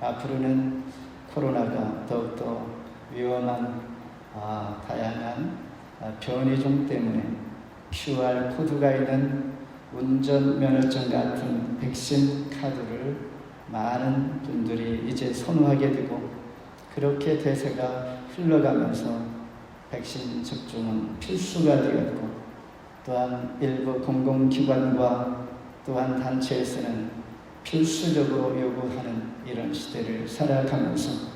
앞으로는 코로나가 더욱더 위험한 아, 다양한 아, 변이종 때문에 QR 코드가 있는 운전면허증 같은 백신 카드를 많은 분들이 이제 선호하게 되고 그렇게 대세가 흘러가면서 백신 접종은 필수가 되었고 또한 일부 공공기관과 또한 단체에서는 필수적으로 요구하는 이런 시대를 살아가면서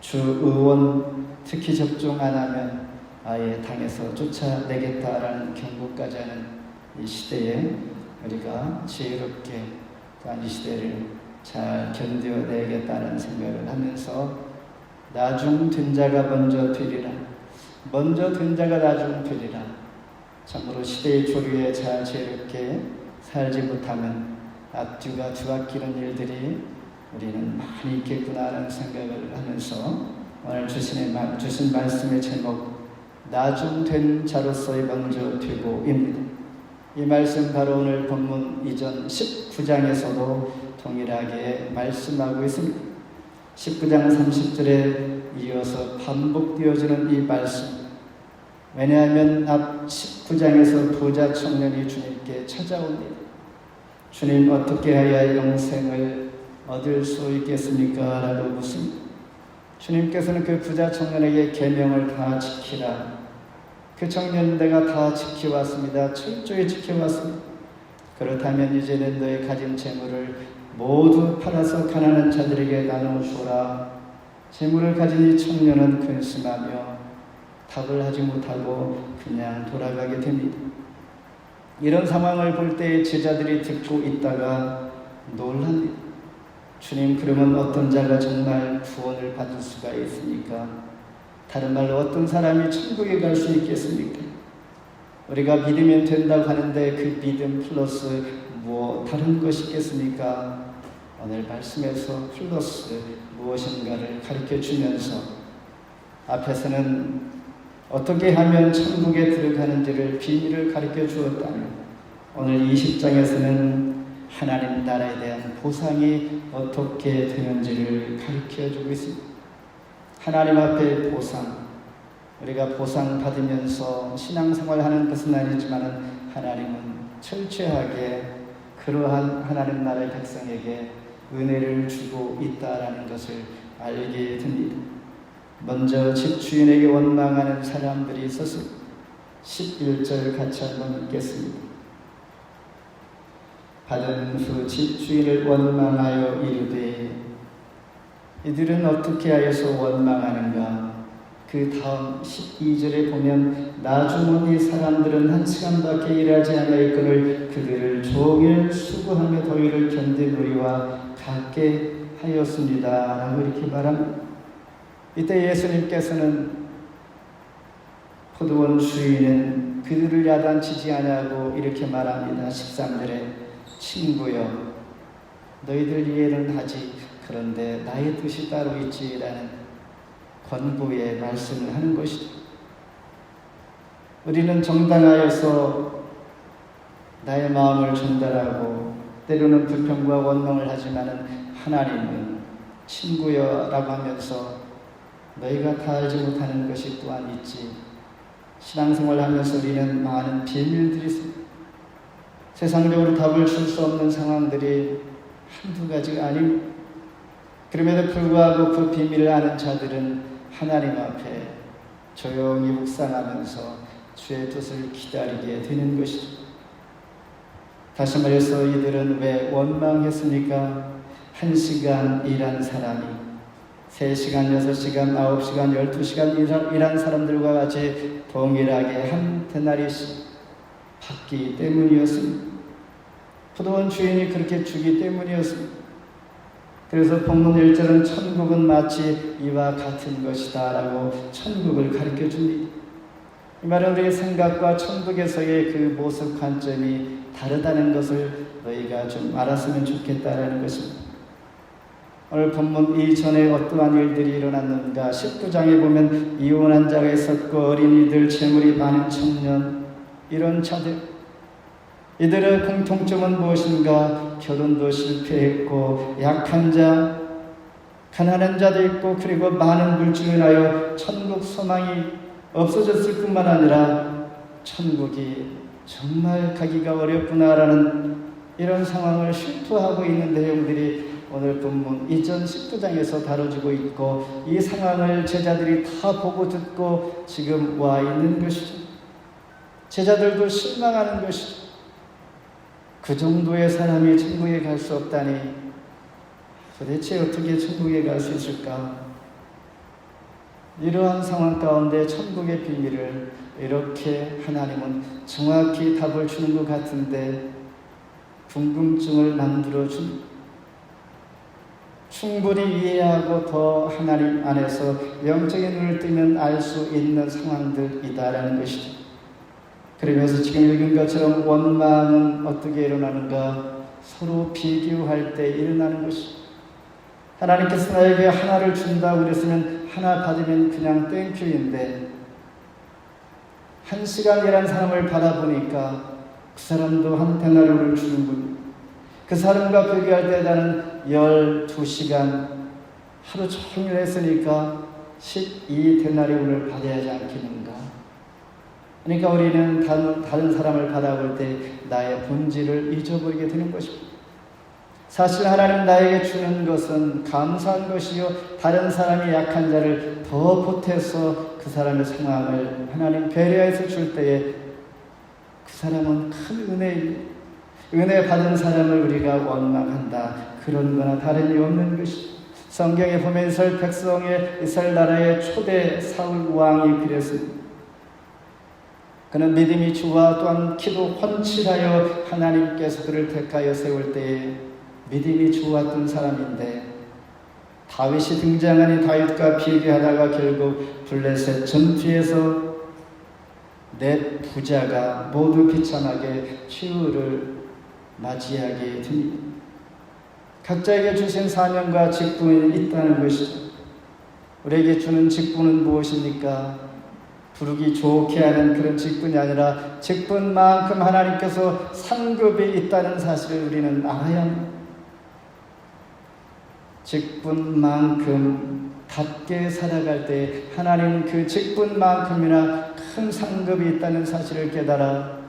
주 의원 특히 접종 안 하면 아예 당에서 쫓아내겠다라는 경고까지 하는 이 시대에 우리가 지혜롭게 또한 이 시대를 잘 견뎌내겠다는 생각을 하면서 나중 된 자가 먼저 되리라. 먼저 된 자가 나중 되리라. 참으로 시대의 조류에 잘 지혜롭게 살지 못하면 앞뒤가 뒤바뀌는 일들이 우리는 많이 있겠구나 하는 생각을 하면서 오늘 주신, 주신 말씀의 제목 나중된 자로서의 먼저 되고입니다. 이 말씀 바로 오늘 본문 이전 19장에서도 동일하게 말씀하고 있습니다. 19장 30절에 이어서 반복되어지는 이 말씀. 왜냐하면 앞 19장에서 부자 청년이 주님께 찾아옵니다. 주님 어떻게 해야 영생을 얻을 수 있겠습니까? 라고 묻습니다. 주님께서는 그 부자 청년에게 계명을 다 지키라. 그 청년 내가 다 지켜왔습니다. 철저히 지켜왔습니다. 그렇다면 이제는 너의 가진 재물을 모두 팔아서 가난한 자들에게 나누어주라. 재물을 가진 이 청년은 근심하며 답을 하지 못하고 그냥 돌아가게 됩니다. 이런 상황을 볼 때 제자들이 듣고 있다가 놀랍니다. 주님, 그러면 어떤 자가 정말 구원을 받을 수가 있습니까? 다른 말로 어떤 사람이 천국에 갈 수 있겠습니까? 우리가 믿으면 된다고 하는데 그 믿음 플러스 뭐 다른 것이 있겠습니까? 오늘 말씀에서 플러스 무엇인가를 가르쳐 주면서 앞에서는 어떻게 하면 천국에 들어가는지를 비밀을 가르쳐 주었다면 오늘 20장에서는 하나님 나라에 대한 보상이 어떻게 되는지를 가르쳐 주고 있습니다. 하나님 앞에 보상, 우리가 보상 받으면서 신앙생활 하는 것은 아니지만 하나님은 철저하게 그러한 하나님 나라의 백성에게 은혜를 주고 있다라는 것을 알게 됩니다. 먼저 집 주인에게 원망하는 사람들이 있어서 11절 같이 한번 읽겠습니다. 받은 후 집 주인을 원망하여 이르되 이들은 어떻게 하여서 원망하는가? 그 다음 12절에 보면 이 사람들은 한 시간밖에 일하지 않아있거늘 그들을 종일 수고하며 더위를 견딘 우리와 같게 하였습니다. 라고 이렇게 말합니다. 이때 예수님께서는 포도원 주인은 그들을 야단치지 않냐고 이렇게 말합니다. 13절에 친구여 너희들 이해는 하지 그런데 나의 뜻이 따로 있지라는 권고의 말씀을 하는 것이죠. 우리는 정당하여서 나의 마음을 전달하고 때로는 불평과 원망을 하지만 하나님은 친구여라고 하면서 너희가 다 알지 못하는 것이 또한 있지. 신앙생활 하면서 우리는 많은 비밀들이 있습니다. 세상적으로 답을 줄 수 없는 상황들이 한두 가지가 아닙니다. 그럼에도 불구하고 그 비밀을 아는 자들은 하나님 앞에 조용히 묵상하면서 주의 뜻을 기다리게 되는 것이죠. 다시 말해서 이들은 왜 원망했습니까? 한 시간 일한 사람이 세 시간, 여섯 시간, 아홉 시간, 열두 시간 일한 사람들과 같이 동일하게 한 데나리씩 받기 때문이었습니다. 포도원 주인이 그렇게 주기 때문이었습니다. 그래서 본문 1절은 천국은 마치 이와 같은 것이다 라고 천국을 가르쳐 줍니다. 이 말은 우리의 생각과 천국에서의 그 모습 관점이 다르다는 것을 너희가 좀 알았으면 좋겠다라는 것입니다. 오늘 본문 이전에 어떠한 일들이 일어났는가 19장에 보면 이혼한 자가 있었고 어린이들 재물이 많은 청년 이런 자들 이들의 공통점은 무엇인가? 결혼도 실패했고 약한 자 가난한 자도 있고 그리고 많은 물질로 인하여 천국 소망이 없어졌을 뿐만 아니라 천국이 정말 가기가 어렵구나라는 이런 상황을 실토하고 있는 내용들이 오늘 본문 이전 19장에서 다뤄지고 있고 이 상황을 제자들이 다 보고 듣고 지금 와 있는 것이죠. 제자들도 실망하는 것이죠. 그 정도의 사람이 천국에 갈 수 없다니 도대체 어떻게 천국에 갈 수 있을까? 이러한 상황 가운데 천국의 비밀을 이렇게 하나님은 정확히 답을 주는 것 같은데 궁금증을 만들어 준 충분히 이해하고 더 하나님 안에서 영적인 눈을 뜨면 알 수 있는 상황들이다라는 것이죠. 그러면서 지금 읽은 것처럼 원망은 어떻게 일어나는가? 서로 비교할 때 일어나는 것이 하나님께서 나에게 하나를 준다고 그랬으면 하나 받으면 그냥 땡큐인데 한 시간이란 사람을 바라보니까 그 사람도 한 데나리온을 주는군. 그 사람과 비교할 때 나는 12시간 하루 종일 했으니까 12데나리온을 받아야지 않겠는가? 그러니까 우리는 다른, 다른 사람을 바라볼 때 나의 본질을 잊어버리게 되는 것입니다. 사실 하나님 나에게 주는 것은 감사한 것이요 다른 사람이 약한 자를 더 보태서 그 사람의 상황을 하나님 배려해서 줄 때에 그 사람은 큰 은혜입니다. 은혜 받은 사람을 우리가 원망한다. 그런 거나 다름이 없는 것이 성경에 보면 이스라엘 백성의 이스라엘 나라의 초대 사울 왕이 그랬습니다. 그는 믿음이 좋아 또한 기도 헌칠하여 하나님께서 그를 택하여 세울 때에 믿음이 좋았던 사람인데 다윗이 등장하니 다윗과 비교하다가 결국 블레셋 전투에서 내 부자가 모두 비참하게 치유를 맞이하게 됩니다. 각자에게 주신 사명과 직분이 있다는 것이죠. 우리에게 주는 직분은 무엇입니까? 부르기 좋게 하는 그런 직분이 아니라 직분만큼 하나님께서 상급이 있다는 사실을 우리는 알아야. 직분만큼 답게 살아갈 때 하나님 그 직분만큼이나 큰 상급이 있다는 사실을 깨달아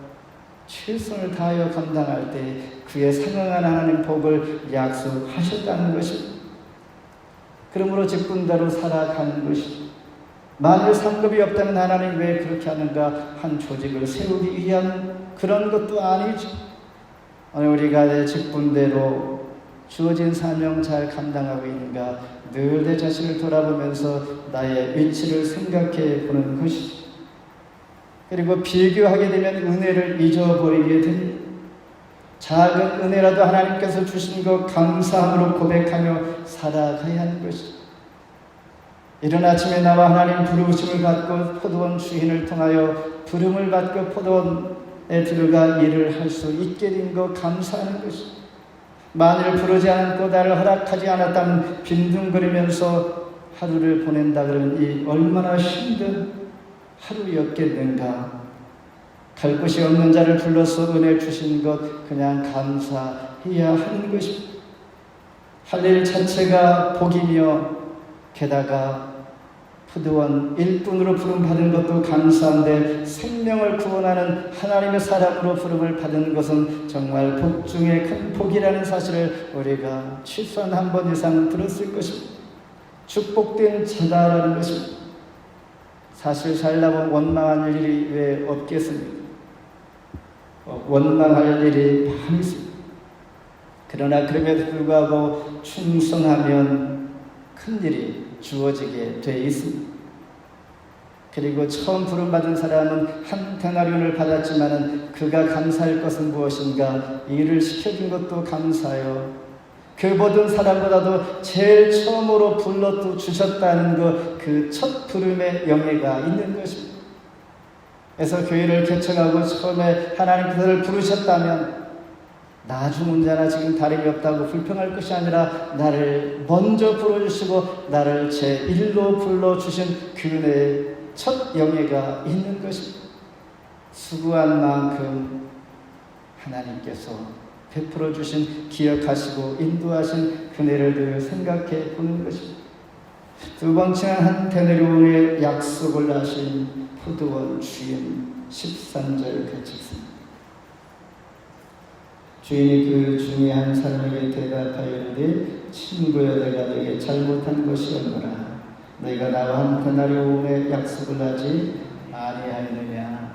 최선을 다하여 감당할 때 그에 상응한 하나님 복을 약속하셨다는 것입니다. 그러므로 직분대로 살아가는 것이 만일 상급이 없다면 하나님 왜 그렇게 하는가 한 조직을 세우기 위한 그런 것도 아니죠. 오늘 우리가 내 직분대로 주어진 사명 잘 감당하고 있는가 늘 내 자신을 돌아보면서 나의 위치를 생각해 보는 것이죠. 그리고 비교하게 되면 은혜를 잊어버리게 됩니다. 작은 은혜라도 하나님께서 주신 것 감사함으로 고백하며 살아가야 하는 것이죠. 이른 아침에 나와 하나님 부르심을 받고 포도원 주인을 통하여 부름을 받고 포도원에 들어가 일을 할 수 있게 된 것 감사하는 것이죠. 만일 부르지 않고 나를 허락하지 않았다면 빈둥거리면서 하루를 보낸다 그러면 이 얼마나 힘든 하루였겠는가. 갈 곳이 없는 자를 불러서 은혜 주신 것 그냥 감사해야 하는 것입니다. 할 일 자체가 복이며 게다가 푸드원 일꾼으로 부름 받은 것도 감사한데 생명을 구원하는 하나님의 사람으로 부름을 받은 것은 정말 복 중에 큰 복이라는 사실을 우리가 최소한 한 번 이상 들었을 것입니다. 축복된 자다라는 것입니다. 사실 살다 보면 원망할 일이 왜 없겠습니까? 어, 원망할 일이 많이 있습니다. 그러나 그럼에도 불구하고 충성하면 큰 일이 주어지게 돼 있습니다. 그리고 처음 부름받은 사람은 한 데나리온을 받았지만은 그가 감사할 것은 무엇인가? 일을 시켜준 것도 감사요. 그 모든 사람보다도 제일 처음으로 불러 주셨다는 것, 그 첫 부름의 영예가 있는 것입니다. 그래서 교회를 개척하고 처음에 하나님께서를 부르셨다면 나 죽은 자나 지금 다름이 없다고 불평할 것이 아니라 나를 먼저 불러주시고 나를 제 일로 불러주신 그 은혜의 첫 영예가 있는 것입니다. 수고한 만큼 하나님께서 베풀어 주신 기억하시고 인도하신 그네를 늘 생각해 보는 것입니다. 두 번째는 한 테네로의 약속을 하신 포도원 주인 13절 같이습니다. 주인이 그 중에 한 사람에게 대답하였는데 친구여 내가 너에게 잘못한 것이었노라. 너희가 나와 한 테나리온의 약속을 하지 아니하였느냐?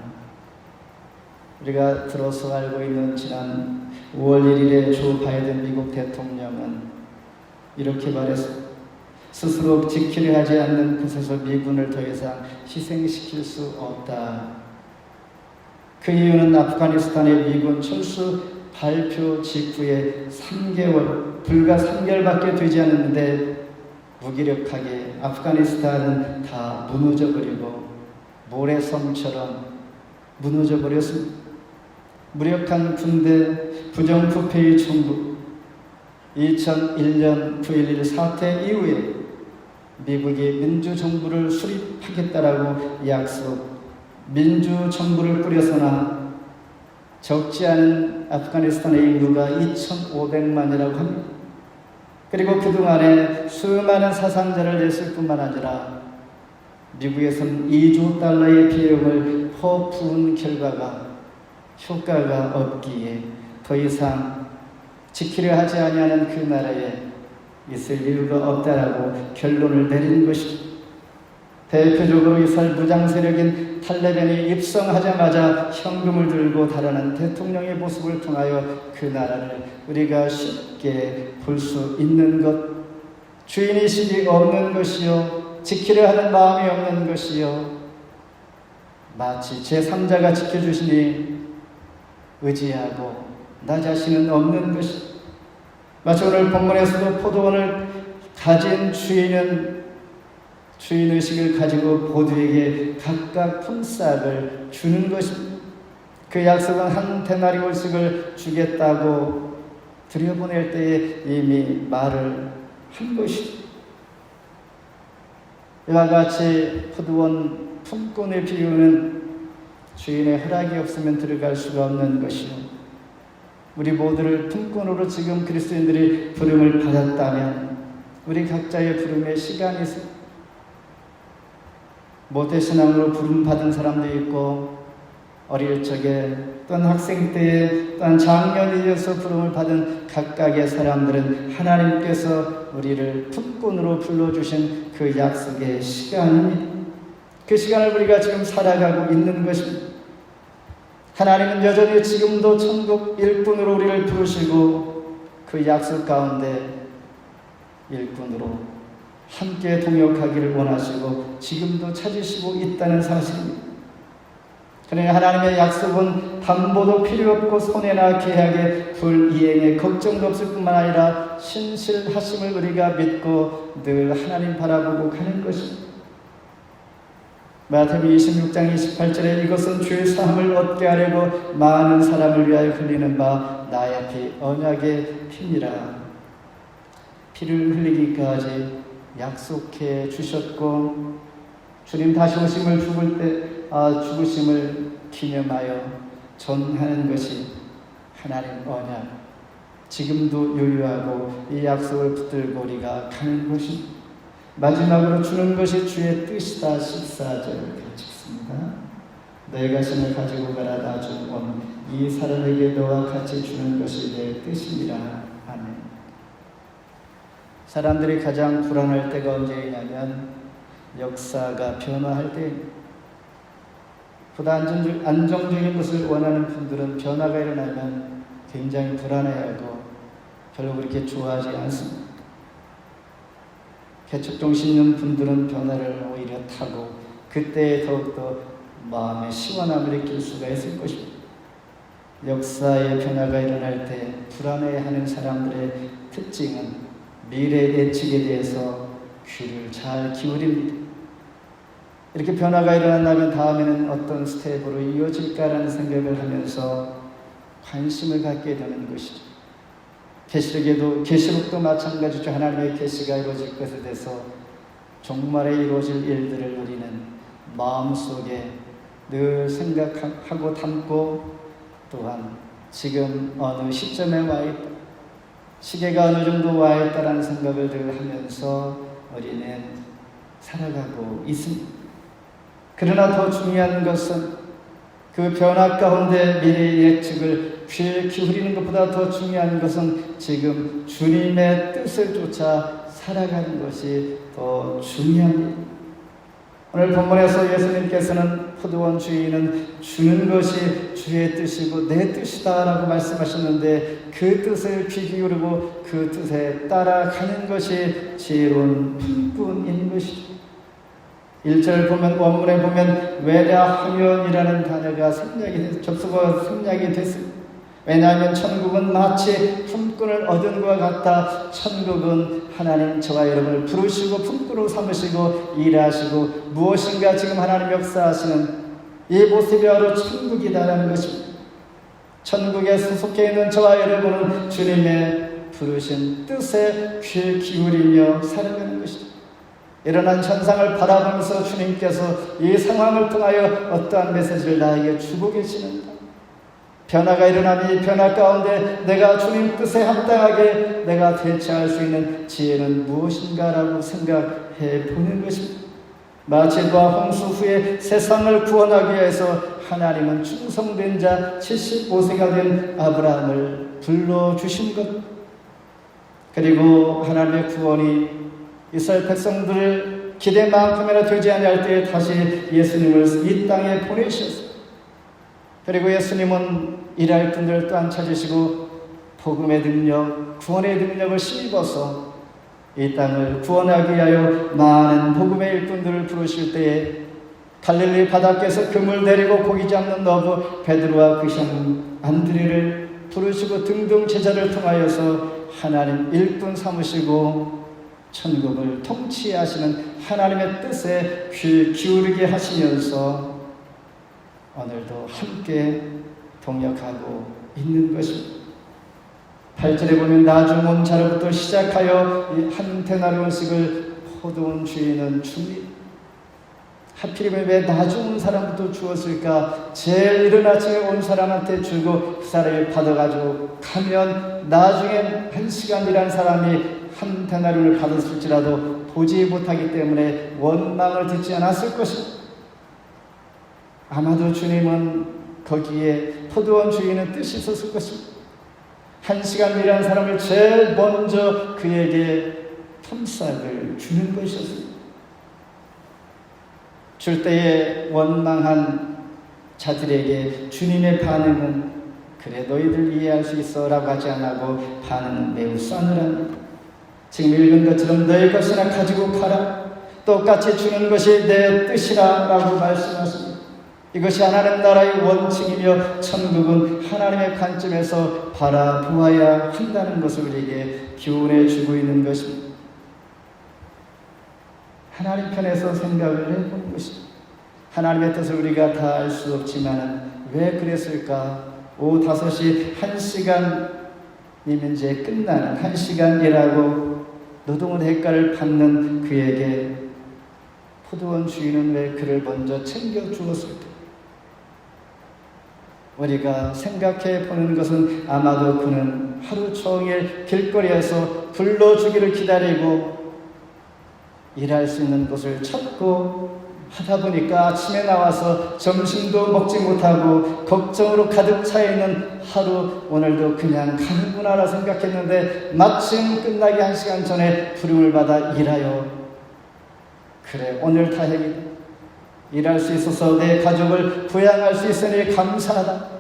우리가 들어서 알고 있는 지난 5월 1일에 조 바이든 미국 대통령은 이렇게 말했습니다. 스스로 지키려 하지 않는 곳에서 미군을 더 이상 희생시킬 수 없다. 그 이유는 아프가니스탄의 미군 철수 발표 직후에 3개월, 불과 3개월밖에 되지 않았는데 무기력하게 아프가니스탄은 다 무너져 버리고 모래성처럼 무너져 버렸습니다. 무력한 군대, 부정부패의 정부, 2001년 9.11 사태 이후에 미국이 민주정부를 수립하겠다라고 약속, 민주정부를 꾸려서나 적지 않은 아프가니스탄의 인구가 2,500만이라고 합니다. 그리고 그동안에 수많은 사상자를 냈을 뿐만 아니라 미국에서는 2조 달러의 비용을 퍼부은 결과가 효과가 없기에 더 이상 지키려 하지 아니하는 그 나라에 있을 이유가 없다라고 결론을 내린 것이죠. 대표적으로 이스라엘 무장 세력인 탈레반이 입성하자마자 현금을 들고 달아난 대통령의 모습을 통하여 그 나라를 우리가 쉽게 볼 수 있는 것, 주인의식이 없는 것이요, 지키려 하는 마음이 없는 것이요, 마치 제3자가 지켜주시니 의지하고 나 자신은 없는 것이 마치 오늘 본문에서도 포도원을 가진 주인은 주인의식을 가지고 모두에게 각각 품삯을 주는 것입니다. 그 약속은 한 데나리올씩을 주겠다고 들여보낼 때에 이미 말을 한 것이죠. 이와 같이 포도원 품꾼의 비유는 주인의 허락이 없으면 들어갈 수가 없는 것이요. 우리 모두를 품꾼으로 지금 그리스도인들이 부름을 받았다면 우리 각자의 부름의 시간이. 모태신앙으로 부름 받은 사람도 있고 어릴 적에 또한 학생 때에 또한 장년이 되어서 부름을 받은 각각의 사람들은 하나님께서 우리를 품꾼으로 불러주신 그 약속의 시간입니다. 그 시간을 우리가 지금 살아가고 있는 것입니다. 하나님은 여전히 지금도 천국 일꾼으로 우리를 부르시고 그 약속 가운데 일꾼으로 함께 동역하기를 원하시고 지금도 찾으시고 있다는 사실입니다. 그러나 하나님의 약속은 담보도 필요 없고 손해나 계약에 불이행에 걱정도 없을 뿐만 아니라 신실하심을 우리가 믿고 늘 하나님 바라보고 가는 것입니다. 마태복음 26장 28절에 이것은 죄 사함을 얻게 하려고 많은 사람을 위하여 흘리는 바 나의 피 언약의 피니라 피를 흘리기까지 약속해 주셨고 주님 다시 오심을 죽을 때 아, 죽으심을 기념하여 전하는 것이 하나님 언약 지금도 유효하고 이 약속을 붙들고 우리가 가는 것입니다. 마지막으로 주는 것이 주의 뜻이다 14절 같이 습니다. 내 자신을 가지고 가라 나중이 사람에게 너와 같이 주는 것이 내 뜻이니라. 아멘. 사람들이 가장 불안할 때가 언제이냐면 역사가 변화할 때. 보다 안정적인 것을 원하는 분들은 변화가 일어나면 굉장히 불안해하고 별로 그렇게 좋아하지 않습니다. 개척정신 있는 분들은 변화를 오히려 타고 그때 더욱더 마음의 시원함을 느낄 수가 있을 것입니다. 역사의 변화가 일어날 때 불안해하는 사람들의 특징은 미래 예측에 대해서 귀를 잘 기울입니다. 이렇게 변화가 일어난다면 다음에는 어떤 스텝으로 이어질까라는 생각을 하면서 관심을 갖게 되는 것이죠. 계시록에도 계시록도 마찬가지죠. 하나님의 계시가 이루어질 것에 대해서 종말에 이루어질 일들을 우리는 마음속에 늘 생각하고 담고 또한 지금 어느 시점에 와 있다. 시계가 어느 정도 와 있다라는 생각을 늘 하면서 우리는 살아가고 있습니다. 그러나 더 중요한 것은 그 변화 가운데 미래 예측을 귀에 기울이는 것보다 더 중요한 것은 지금 주님의 뜻을 쫓아 살아가는 것이 더 중요합니다. 오늘 본문에서 예수님께서는 포도원 주인은 주는 것이 주의 뜻이고 내 뜻이다라고 말씀하셨는데 그 뜻을 귀 기울이고 그 뜻에 따라가는 것이 지혜로운 품꾼인 것이죠. 1절 보면 원문에 보면 왜냐하면이라는 단어가 생략이 접속어 생략이 됐습니다. 왜냐하면 천국은 마치 품꾼을 얻은 것과 같다. 천국은 하나님 저와 여러분을 부르시고 품꾼으로 삼으시고 일하시고 무엇인가 지금 하나님 역사하시는 이 모습이 바로 천국이다라는 것입니다. 천국에 소속해 있는 저와 여러분은 주님의 부르신 뜻에 귀 기울이며 살아가는 것이죠. 일어난 현상을 바라보면서 주님께서 이 상황을 통하여 어떠한 메시지를 나에게 주고 계시는가? 변화가 일어나니 이 변화 가운데 내가 주님 뜻에 합당하게 내가 대처할 수 있는 지혜는 무엇인가라고 생각해 보는 것입니다. 마칠과 홍수 후에 세상을 구원하기 위해서 하나님은 충성된 자 75세가 된 아브라함을 불러주신 것 그리고 하나님의 구원이 이스라엘 백성들을 기대만큼이나 되지 아니할 때에 다시 예수님을 이 땅에 보내셨습니다. 그리고 예수님은 일할 분들 또한 찾으시고 복음의 능력, 구원의 능력을 힘입어서 이 땅을 구원하기 위하여 많은 복음의 일꾼들을 부르실 때에 갈릴리 바닷가에서 금을 내리고 고기 잡는 너부 베드로와 그형 안드레를 부르시고 등등 제자를 통하여서 하나님 일꾼 삼으시고 천국을 통치하시는 하나님의 뜻에 귀 기울이게 하시면서 오늘도 함께 동역하고 있는 것입니다. 8절에 보면 나중 온 자로부터 시작하여 한 테나리온씩을 포도원 주인은 주님 하필이면 왜 나중 온 사람부터 주었을까? 제일 이른 아침에 온 사람한테 주고 그 사람이 받아가지고 가면 나중엔 한 시간이란 사람이 한 테나리온을 받았을지라도 보지 못하기 때문에 원망을 듣지 않았을 것입니다. 아마도 주님은 거기에 포도원 주인은 뜻이 있었을 것입니다. 한 시간 일한 사람을 제일 먼저 그에게 품삯을 주는 것이었습니다. 줄 때에 원망한 자들에게 주님의 반응은 그래 너희들 이해할 수 있어 라고 하지 않고 반응은 매우 싸늘합니다. 지금 읽은 것처럼 너희 것이나 가지고 가라 똑같이 주는 것이 내 뜻이라 라고 말씀하십니다. 이것이 하나님 나라의 원칙이며 천국은 하나님의 관점에서 바라보아야 한다는 것을 우리에게 교훈해 주고 있는 것입니다. 하나님 편에서 생각을 해보는 것입니다. 하나님의 뜻을 우리가 다 알 수 없지만 왜 그랬을까? 오후 5시 1시간이면 이제 끝나는 1시간이라고 노동의 대가를 받는 그에게 포도원 주인은 왜 그를 먼저 챙겨 주었을까? 우리가 생각해 보는 것은 아마도 그는 하루 종일 길거리에서 불러주기를 기다리고 일할 수 있는 곳을 찾고 하다 보니까 아침에 나와서 점심도 먹지 못하고 걱정으로 가득 차 있는 하루 오늘도 그냥 가는구나라 생각했는데 마침 끝나기 한 시간 전에 부름을 받아 일하여 그래 오늘 다행이다 일할 수 있어서 내 가족을 부양할 수 있으니 감사하다.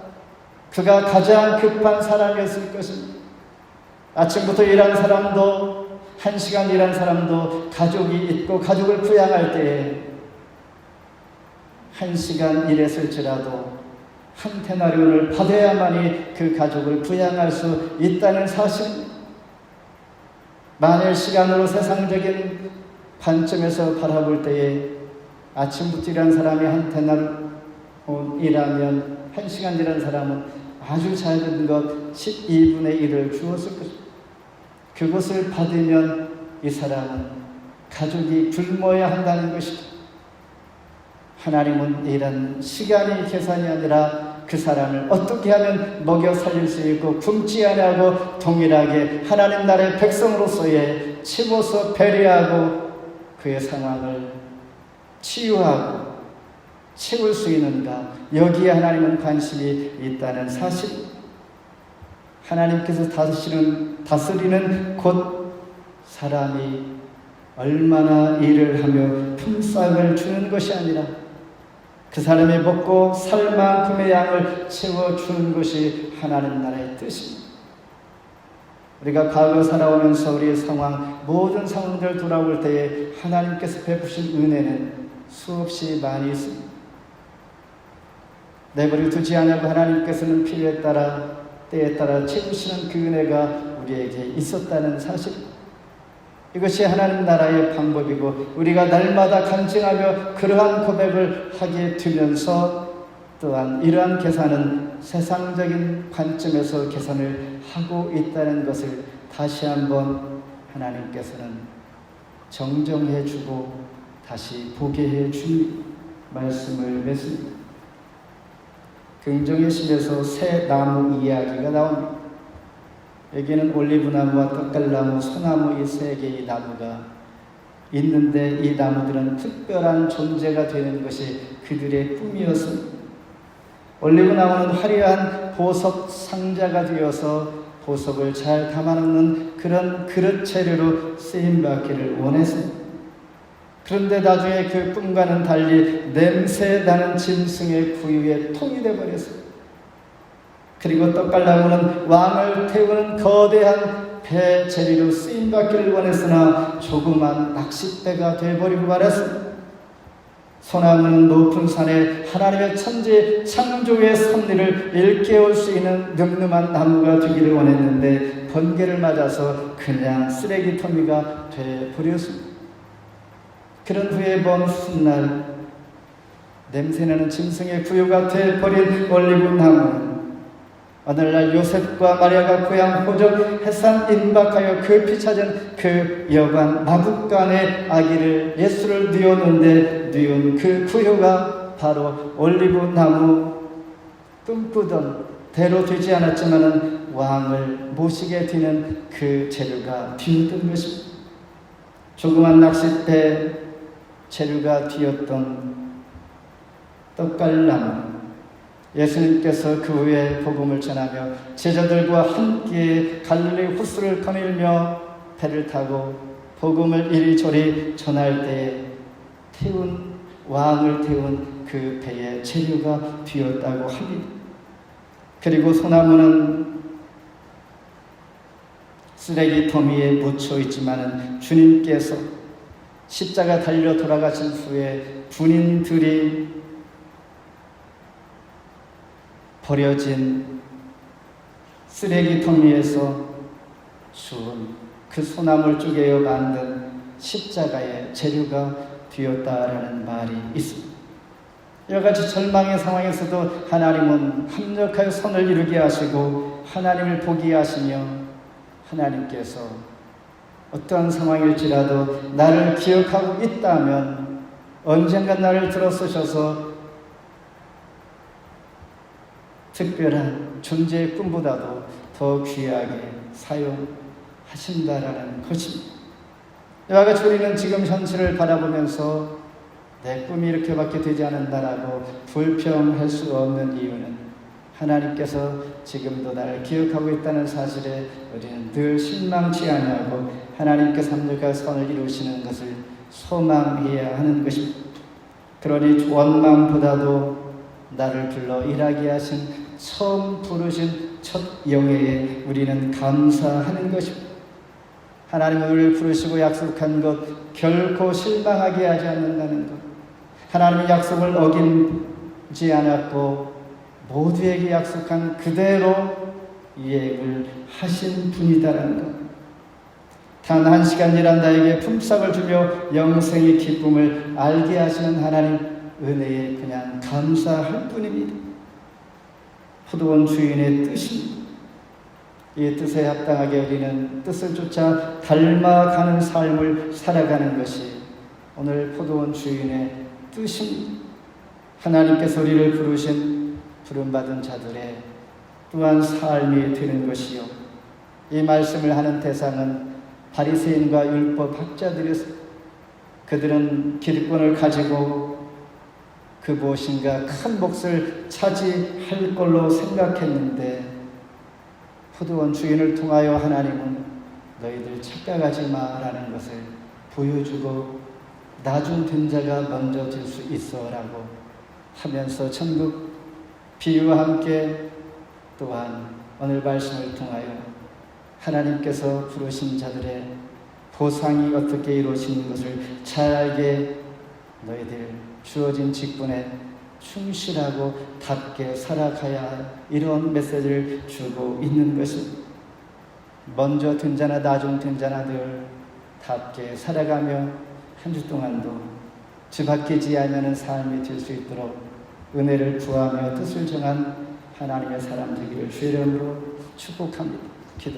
그가 가장 급한 사람이었을 것입니다. 아침부터 일한 사람도 한 시간 일한 사람도 가족이 있고 가족을 부양할 때에 한 시간 일했을지라도 한 테나리온을 받아야만이 그 가족을 부양할 수 있다는 사실입니다. 만일 시간으로 세상적인 관점에서 바라볼 때에 아침부터 일한 사람이 한 테나리온 일하면 한 시간 일한 사람은 아주 작은 것 12분의 1을 주었을 것입니다. 그것을 받으면 이 사람은 가족이 굶어야 한다는 것이죠. 하나님은 이런 시간이 계산이 아니라 그 사람을 어떻게 하면 먹여 살릴 수 있고 굶지 아니하고 동일하게 하나님 나라의 백성으로서의 치고서 배려하고 그의 상황을 치유하고 채울 수 있는가? 여기에 하나님은 관심이 있다는 사실. 하나님께서 다스리는, 다스리는 곧 사람이 얼마나 일을 하며 품삯을 주는 것이 아니라 그 사람이 먹고 살 만큼의 양을 채워주는 것이 하나님 나라의 뜻입니다. 우리가 과거 살아오면서 우리의 상황, 모든 상황들 돌아올 때에 하나님께서 베푸신 은혜는 수없이 많이 있습니다. 내버려 두지 않고 하나님께서는 필요에 따라 때에 따라 채우시는 그 은혜가 우리에게 있었다는 사실. 이것이 하나님 나라의 방법이고 우리가 날마다 간증하며 그러한 고백을 하게 되면서 또한 이러한 계산은 세상적인 관점에서 계산을 하고 있다는 것을 다시 한번 하나님께서는 정정해 주고 다시 보게 해준 말씀을 맺습니다. 긍정의 심에서 새 나무 이야기가 나옵니다. 여기는 올리브나무와 떡갈나무, 소나무 이 세 개의 나무가 있는데 이 나무들은 특별한 존재가 되는 것이 그들의 꿈이었습니다. 올리브나무는 화려한 보석 상자가 되어서 보석을 잘 담아놓는 그런 그릇 재료로 쓰임 받기를 원했습니다. 그런데 나중에 그 꿈과는 달리 냄새 나는 짐승의 구유에 통이 되버렸어요. 그리고 떡갈나무는 왕을 태우는 거대한 배 재리로 쓰임 받기를 원했으나 조그만 낚싯배가 되어버리고 말았습니다. 소나무는 높은 산에 하나님의 천재 창조의 섭리를 일깨울 수 있는 늠름한 나무가 되기를 원했는데 번개를 맞아서 그냥 쓰레기터미가 되어버렸습니다. 그런 후에 먼 훗날 냄새나는 짐승의 구유가 되어버린 올리브 나무는 오늘날 요셉과 마리아가 고향 호적 해산 임박하여 급히 찾은 그 여관 마국간의 아기를 예수를 뉘었는데 뉘은 그 구유가 바로 올리브 나무 꿈꾸던 대로 되지 않았지만은 왕을 모시게 되는 그 재료가 뒤었던 것입니다. 조그만 낚싯배 재료가 뒤었던 떡갈나무 예수님께서 그 후에 복음을 전하며 제자들과 함께 갈릴리 호수를 거닐며 배를 타고 복음을 이리저리 전할 때에 태운 왕을 태운 그 배의 재료가 되었다고 합니다. 그리고 소나무는 쓰레기 더미에 묻혀 있지만은 주님께서 십자가 달려 돌아가신 후에 군인들이 버려진 쓰레기통 위에서 주운 그 소나물 쪼개어 만든 십자가의 재료가 되었다라는 말이 있습니다. 여러 가지 절망의 상황에서도 하나님은 합력하여 선을 이루게 하시고 하나님을 보게 하시며 하나님께서 어떠한 상황일지라도 나를 기억하고 있다면 언젠가 나를 들어서셔서 특별한 존재의 꿈보다도 더 귀하게 사용하신다라는 것입니다. 이와 같이 우리는 지금 현실을 바라보면서 내 꿈이 이렇게밖에 되지 않는다라고 불평할 수 없는 이유는 하나님께서 지금도 나를 기억하고 있다는 사실에 우리는 늘 실망치 아니하고 하나님께서 합력과 선을 이루시는 것을 소망해야 하는 것입니다. 그러니 원망보다도 나를 불러 일하게 하신 처음 부르신 첫 영예에 우리는 감사하는 것입니다. 하나님은 우리를 부르시고 약속한 것 결코 실망하게 하지 않는다는 것. 하나님의 약속을 어긴지 않았고 모두에게 약속한 그대로 이해를 하신 분이다라는 것. 단 한 시간이란 나에게 품삯을 주며 영생의 기쁨을 알게 하시는 하나님 은혜에 그냥 감사할 뿐입니다. 포도원 주인의 뜻입니다. 이 뜻에 합당하게 우리는 뜻을 쫓아 닮아가는 삶을 살아가는 것이 오늘 포도원 주인의 뜻입니다. 하나님께서 우리를 부르신 부름받은 자들의 또한 삶이 되는 것이요. 이 말씀을 하는 대상은 바리새인과 율법 학자들이었습니다. 그들은 기득권을 가지고 그 무엇인가 큰 몫을 차지할 걸로 생각했는데 포도원 주인을 통하여 하나님은 너희들 착각하지 마라는 것을 보여주고 나중 된 자가 먼저 될 수 있어라고 하면서 천국 비유와 함께 또한 오늘 말씀을 통하여 하나님께서 부르신 자들의 보상이 어떻게 이루어지는 것을 잘 알게 너희들 주어진 직분에 충실하고 답게 살아가야 이런 메시지를 주고 있는 것입니다. 먼저 든 자나 나중 든 자나 늘 답게 살아가며 한 주 동안도 뒤바뀌지 않는 삶이 될 수 있도록 은혜를 구하며 뜻을 정한 하나님의 사람 되기를 주의 이름으로 축복합니다. 기도